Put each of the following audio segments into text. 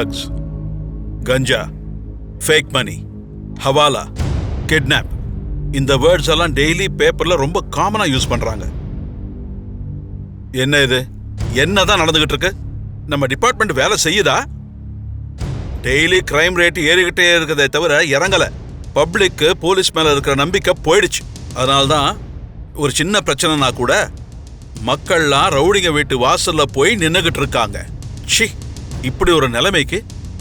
Drugs கஞ்சா fake money ஹவாலா kidnap இந்த வேர்ட்ஸ் எல்லாம் டெய்லி பேப்பரில் ரொம்ப காமனாக யூஸ் பண்ணுறாங்க என்ன இது? என்னதான் நடந்துகிட்டு இருக்கு? நம்ம டிபார்ட்மெண்ட் வேலை செய்யுதா? டெய்லி கிரைம் ரேட் ஏறிக்கிட்டே இருக்கிறதே தவிர இறங்கலை. பப்ளிக்கு போலீஸ் மேலே இருக்கிற நம்பிக்கை போயிடுச்சு. அதனால தான் ஒரு சின்ன பிரச்சனைனா கூட மக்கள்லாம் ரவுடிங்க வீட்டு வாசலில் போய் நின்றுக்கிட்டு இருக்காங்க. ஷி இப்படி ஒரு நிலைமைக்கு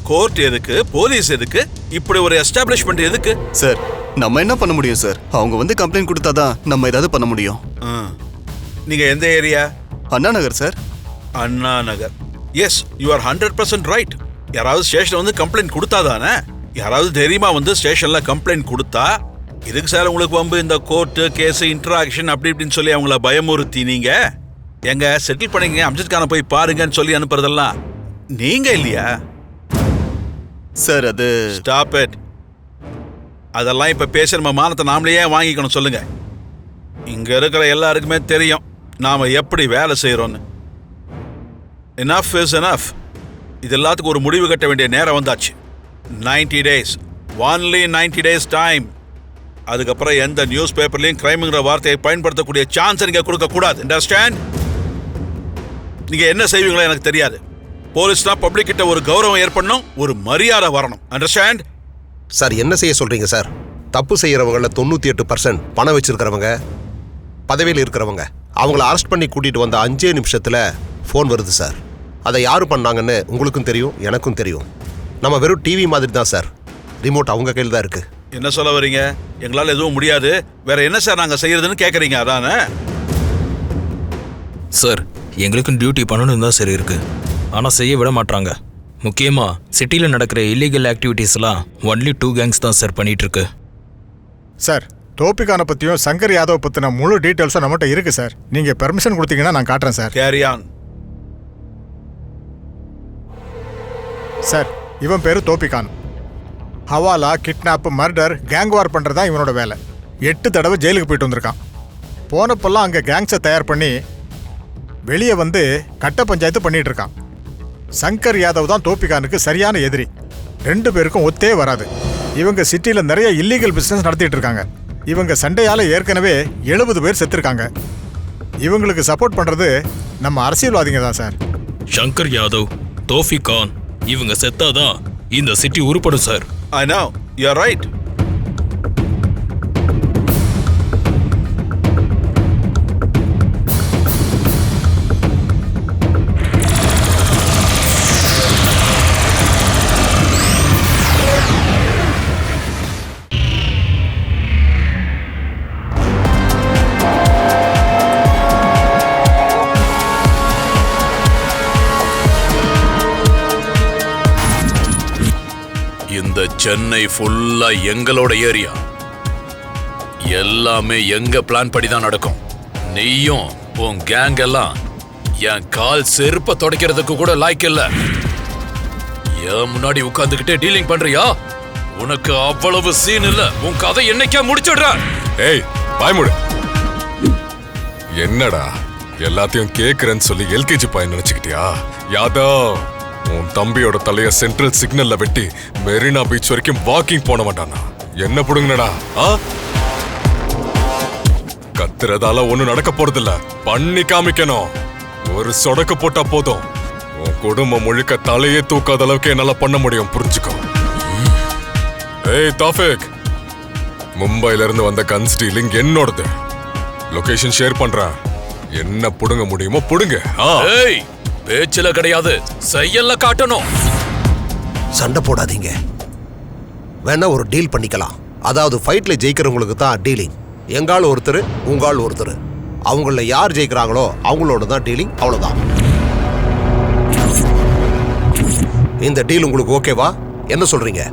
கோர்ட் எதுக்கு போலீஸ் எதுக்கு இப்படி ஒரு எஸ்டாப்ளிஷ்மெண்ட் எதுக்கு? சார் நம்ம என்ன பண்ண முடியும் சார் அவங்க வந்து கம்ப்ளைண்ட் கொடுத்தாதான் நம்ம ஏதாவது பண்ண முடியும். நீங்க எந்த area? Anna Nagar sir Anna Nagar. Yes you are hundred percent right யாராவது ஸ்டேஷன் வந்து கம்ப்ளைண்ட் கொடுத்தாதானே? யாராவது தைரியமா வந்து ஸ்டேஷன்ல கம்ப்ளைண்ட் கொடுத்தா? இதுக்கு சார் உங்களுக்கு வம்பு? இந்த கோர்ட்டு கேஸ் இன்டராக்ஷன் அப்படி இப்படின்னு சொல்லி அவங்கள பயமுறுத்தி நீங்க எங்க செட்டில் பண்ணிங்க அம்ஜத் கானை போய் பாருங்கன்னு சொல்லி அனுப்புறதெல்லாம் நீங்க இல்லையா? சார் அது ஸ்டாப் இட் அதெல்லாம் இப்ப பேச நம்ம மானத்தை நாமளே வாங்கிக்கணும் சொல்லுங்க. இங்க இருக்கிற எல்லாருக்குமே தெரியும் நாம எப்படி வேலை செய்யறோம்னு enough இஸ் enough. இது எல்லாத்துக்கும் ஒரு முடிவு கட்ட வேண்டிய நேரம் வந்தாச்சு. 90 டேஸ் ஒன்லி 90 டேஸ் டைம் அதுக்கப்புறம் எந்த நியூஸ் பேப்பர்லையும் கிரைம்ங்கிற வார்த்தையை பயன்படுத்தக்கூடிய சான்ஸ் நீங்க கொடுக்க கூடாது. அண்டர்ஸ்டாண்ட் நீங்க என்ன செய்வீங்களோ எனக்கு தெரியாது. போலீஸ்னா பப்ளிக் கிட்ட ஒரு கௌரவம் ஏற்படணும் ஒரு மரியாதை வரணும். அண்டர்ஸ்டாண்ட் சார் என்ன செய்ய சொல்றீங்க சார்? தப்பு செய்யறவங்கள தொண்ணூத்தி எட்டு பர்சன்ட் பணம் வச்சிருக்கிறவங்க பதவியில் இருக்கிறவங்க அவங்கள அரெஸ்ட் பண்ணி கூட்டிட்டு வந்த அஞ்சே நிமிஷத்துல ஃபோன் வருது சார். அதை யாரு பண்ணாங்கன்னு உங்களுக்கும் தெரியும் எனக்கும் தெரியும். நம்ம வெறும் டிவி மாதிரி தான் சார். ரிமோட் அவங்க கையில் தான் இருக்கு. என்ன சொல்ல வரீங்க? எங்களால எதுவும் முடியாது. வேற என்ன சார் நாங்க செய்யறதுன்னு கேக்குறீங்க அதானே? சார் எங்களுக்கும் டியூட்டி பண்ணணும் தான் சரி இருக்கு. ஆனால் செய்ய விட மாட்றாங்க. முக்கியமாக சிட்டியில் நடக்கிற இல்லீகல் ஆக்டிவிட்டீஸ்லாம் ஒன்லி டூ கேங்ஸ் தான் சார் பண்ணிட்டு இருக்கு. சார் டோபிகானை பற்றியும் சங்கர் யாதவ் பற்றின முழு டீட்டெயில்ஸும் நம்மகிட்ட இருக்கு சார் நீங்கள் பெர்மிஷன் கொடுத்தீங்கன்னா நான் காட்டுறேன் சார் கேரி ஆன் சார் இவன் பேர் தோபிகான் ஹவாலா கிட்னாப் மர்டர் கேங் வார் பண்ணுறது தான் இவனோட வேலை. எட்டு தடவை ஜெயிலுக்கு போயிட்டு வந்திருக்கான். போனப்பெல்லாம் அங்கே கேங்ஸை தயார் பண்ணி வெளியே வந்து கட்ட பஞ்சாயத்து பண்ணிட்டு இருக்கான். சங்கர் யாதவ் தான் தோபிகானுக்கு சரியான எதிரி. ரெண்டு பேருக்கும் ஒத்தே வராது. இவங்க சிட்டியில் நிறைய இல்லீகல் பிஸ்னஸ் நடத்திட்டு இருக்காங்க. இவங்க சண்டையால் ஏற்கனவே எழுபது பேர் செத்துருக்காங்க. இவங்களுக்கு சப்போர்ட் பண்ணுறது நம்ம அரசியல்வாதிங்க தான் சார். ஷங்கர் யாதவ் தோஃபி கான் இவங்க செத்தாதான் இந்த city உருப்படும் sir. I know you are right இந்த சென்னை ஃபுல்லா எங்களோட ஏரியா. எல்லாமே எங்க பிளான் படி தான் நடக்கும். நீயும் உன் கேங் எல்லாம் என் கால் செருப்ப தொடக்கிறதுக்கு கூட லாய்க்கு இல்ல. என் முன்னாடி உட்கார்ந்துகிட்டே டீலிங் பண்றியா? உனக்கு அவ்வளவு சீன் இல்ல. உன் கதை என்னைக்கா முடிச்சிடுறேன் ஏய் பாய்முடு என்னடா? எல்லாத்தையும் கேக்குறேன்னு சொல்லி எல்கேஜி பையன் நினைச்சுக்கிட்டியா? யாதவ் உன் தம்பியோட தலைய சென்ட்ரல் சிக்னல்ல வெட்டி மெரினா பீச் வரைக்கும் வாக்கிங் போன மாட்டானா? என்ன புடுங்கடா ஆ? கத்துறதால ஒண்ணும் நடக்க போறதில்ல. பண்ணி காமிக்கணும். ஒரு சொடக்கு போட்டா போதும். உன் குடும்பம் முழுக்க தலையே தூக்காத அளவுக்கு என்னால பண்ண முடியும். புரிஞ்சுக்கோ. ஏய் தாஃபிக். மும்பைல இருந்து வந்த கன் ஸ்டீலிங் என்னோடது. லொகேஷன் ஷேர் பண்றேன். என்ன புடுங்க முடியுமோ புடுங்க. ஆ. ஏய் பேச்சுல கிடையாது செயல்ல காட்டணும். சண்டை போடாதீங்க. வேணா ஒரு டீல் பண்ணிக்கலாம். அதாவது ஃபைட்ல ஜெயிக்கிறவங்களுக்கு தான் டீலிங். எங்கால் ஒருத்தர் உங்கால் ஒருத்தர். அவங்கள யார் ஜெயிக்கிறாங்களோ அவங்களோட தான் டீலிங் அவ்வளவுதான். இந்த டீல் உங்களுக்கு ஓகேவா? என்ன சொல்றீங்க?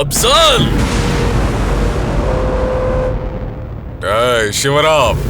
அப்சல்! சிவராம்!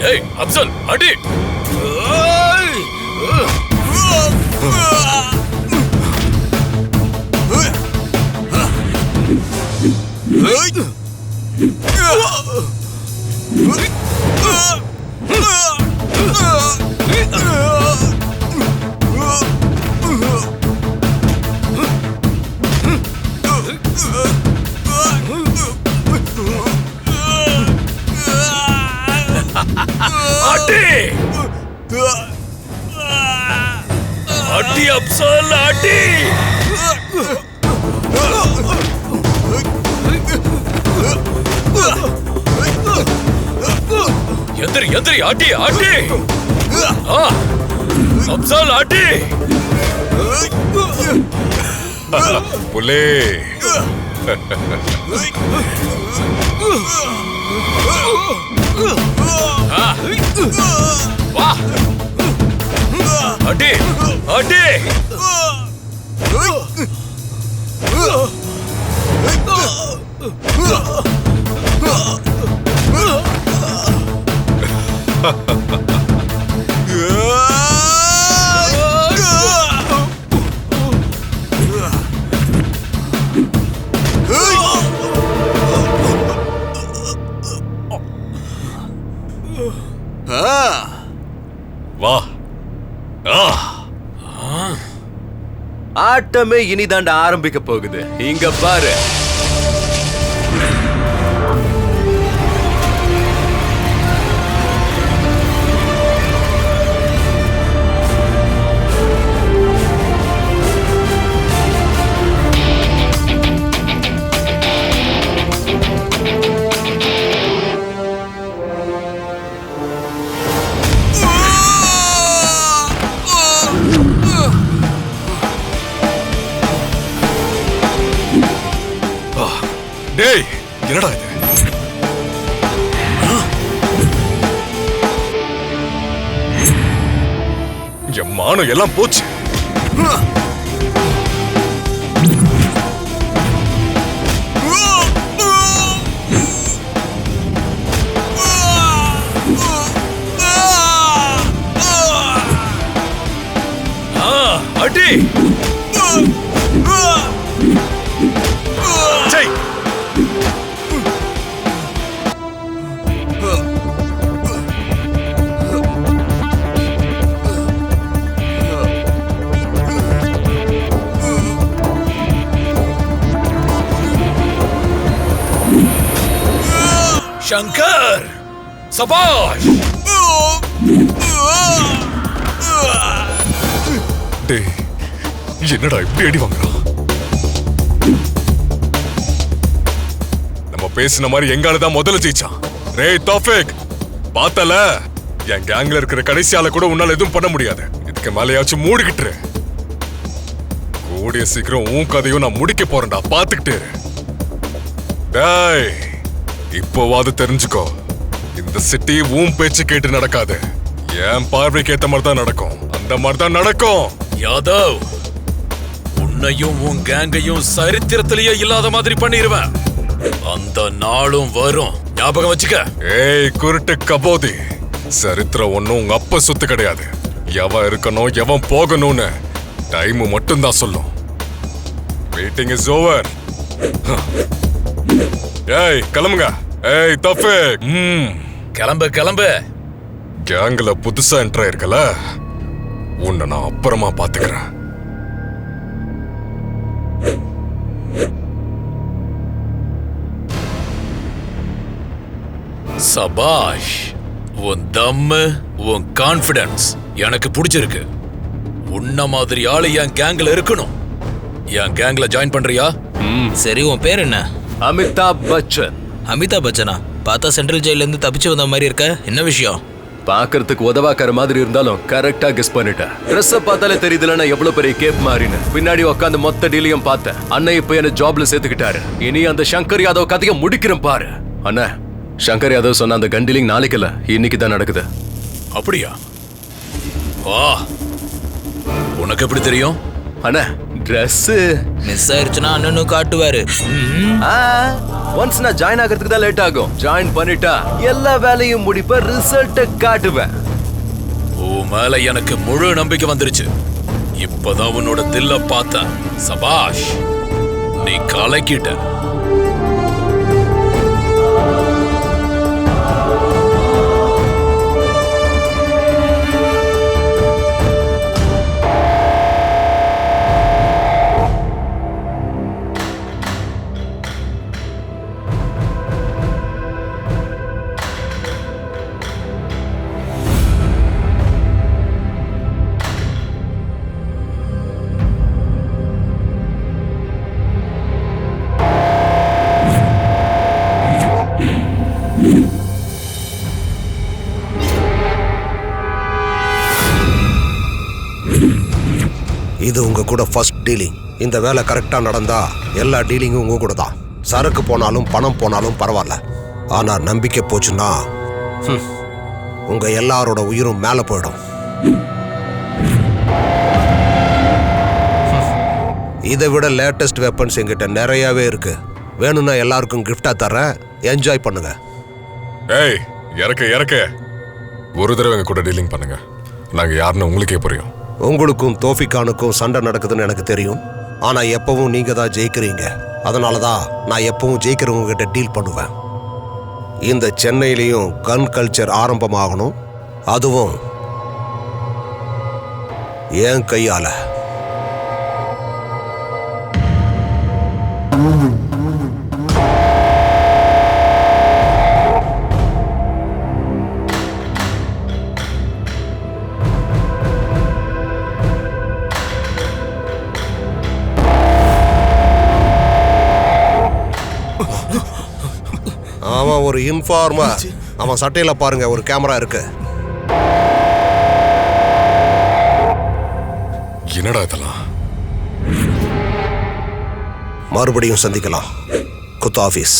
ஏய் அப்சல் அடி அடி எந்திரி எந்திரி அடி அடி ஆ அப்சல் அடி புலே வா. அடி அடி வா. ஆட்டமே இனிதாண்ட ஆரம்பிக்க போகுது. இங்க பாரு. மானம் எல்லாம் போச்சு. சங்கர் சபாஷ் டேய் என்னடா இப்படி அடி வாங்குறான்? நம்ம பேசின மாதிரி எங்கால தான் முதல்ல ஜெயிச்சான்? ரேய் தோஃபேக்! பார்த்தல? என் கேங்ல இருக்கிற கடைசி ஆளை கூட உன்னால எதுவும் பண்ண முடியாது. இதுக்கு மேலேயாச்சும் மூடிக்கிட்டு கூடிய சீக்கிரம் உன் கதையும் நான் முடிக்க போறேன்டா. பாத்துக்கிட்டு டேய் இப்போவாது தெரிஞ்சுக்கோ. இந்த சிட்டி உன் பேச்சு கேட்டு நடக்காது. என் பார்வைக்கு ஏத்த மாதிரி தான் நடக்கும். அந்த மாதிரி தான் நடக்கும். யாதவ் உன்னையும் உன் கேங்கையும் சரித்திரத்திலேயே இல்லாத மாதிரி பண்ணிடுவேன் அந்த நாளும் வரும். ஞாபகம் வச்சுக்க. ஏய் குருட்டு கபோதி. சரித்திரம் ஒண்ணும் உங்க அப்ப சொத்து கிடையாது. எவன் இருக்கணும் எவன் போகணும்னு டைம் மட்டும் தான் சொல்லும். மீட்டிங் இஸ் ஓவர் ஏய் கிளம்புங்க. ஏய் தஃபே ம். கிளம்பு கிளம்பு. கேங்ல புதுசா என்ட்ரு ஆயிருக்கல? உன்னை நான் அப்புறமா பாத்துக்கிறேன். சபாஷ் உன் தம்மு உன் கான்ஃபிடன்ஸ் எனக்கு பிடிச்சிருக்கு. உன்ன மாதிரி ஆளு என் கேங்ல இருக்கணும். என் கேங்ல ஜாயின் பண்றியா? சரி உன் பேர் என்ன? அமிதாப் பச்சன். அமிதாப் பச்சனா? பார்த்தா சென்ட்ரல் ஜெயில இருந்து தப்பிச்சு வந்த மாதிரி இருக்க. என்ன விஷயம்? பார்க்கறதுக்கு உதவாக்கார மாதிரி இருந்தாலும் கரெக்டா கெஸ் பண்ணிட்டேன் ட்ரெஸ் பார்த்தாலே தெரியுதுல நான் எவ்வளவு பெரிய கேப் மாறின்னு. பின்னாடி உட்காந்து மொத்த டீலையும் பார்த்தேன். அண்ணன் இப்ப என்ன ஜாப்ல சேர்த்துக்கிட்டாரு. இனி அந்த சங்கர் யாதவ் கதையை முடிக்கிறேன் பாரு. அண்ணா சங்கர் யாதவ் சொன்ன அந்த கன் டீலிங் நாளைக்கு இல்ல இன்னைக்கு தான் நடக்குது. அப்படியா? வா. உனக்கு எப்படி தெரியும்? அண்ணா ட்ரெஸ் மிஸ் ஆயிருச்சுன்னா அண்ணனு காட்டுவாரு. ஒன்ஸ் நான் ஜாயின் ஆகிறதுக்கு தான் லேட் ஆகும். ஜாயின் பண்ணிட்டா எல்லா வேலையும் முடிப்ப ரிசல்ட்ட காட்டுவேன். உன் மேல எனக்கு முழு நம்பிக்கை வந்துருச்சு. இப்பதான் உன்னோட தில்ல பார்த்தேன். சபாஷ் நீ கலக்கிட்ட. இது உங்க கூட ஃபர்ஸ்ட் டீலிங் இந்த வேலை கரெக்டா நடந்தா எல்லா டீலிங்கும் உங்க கூட தான். சரக்கு போனாலும் பணம் போனாலும் பரவாயில்ல. ஆனா நம்பிக்கை போச்சுன்னா ஹம், உங்க எல்லாரோட உயிரும் மேல போயிடும். இதை விட லேட்டஸ்ட் வெப்பன்ஸ் எங்கிட்ட நிறையவே இருக்கு. வேணும்னா எல்லாருக்கும் கிஃப்டா தரேன் என்ஜாய் பண்ணுங்க. ஏய் இறக்க இறக்க. ஒரு தடவை எங்க கூட டீலிங் பண்ணுங்க. நாங்க யாருன்னு உங்களுக்கே புரியும். உங்களுக்கும் தோஃபிகானுக்கும் சண்டை நடக்குதுன்னு எனக்கு தெரியும். ஆனா எப்பவும் நீங்க தான் ஜெயிக்கிறீங்க. அதனால தான் நான் எப்பவும் ஜெயிக்கிறவங்க கிட்ட டீல் பண்ணுவேன். இந்த சென்னையிலையும் கன் கல்ச்சர் ஆரம்பமாகணும். அதுவும் என் கையால. ஒரு இன்ஃபார்மர் அவன் சட்டையில பாருங்க ஒரு கேமரா இருக்கு. என்னடா இதெல்லாம்? மறுபடியும் சந்திக்கலாம். குத் ஆஃபீஸ்.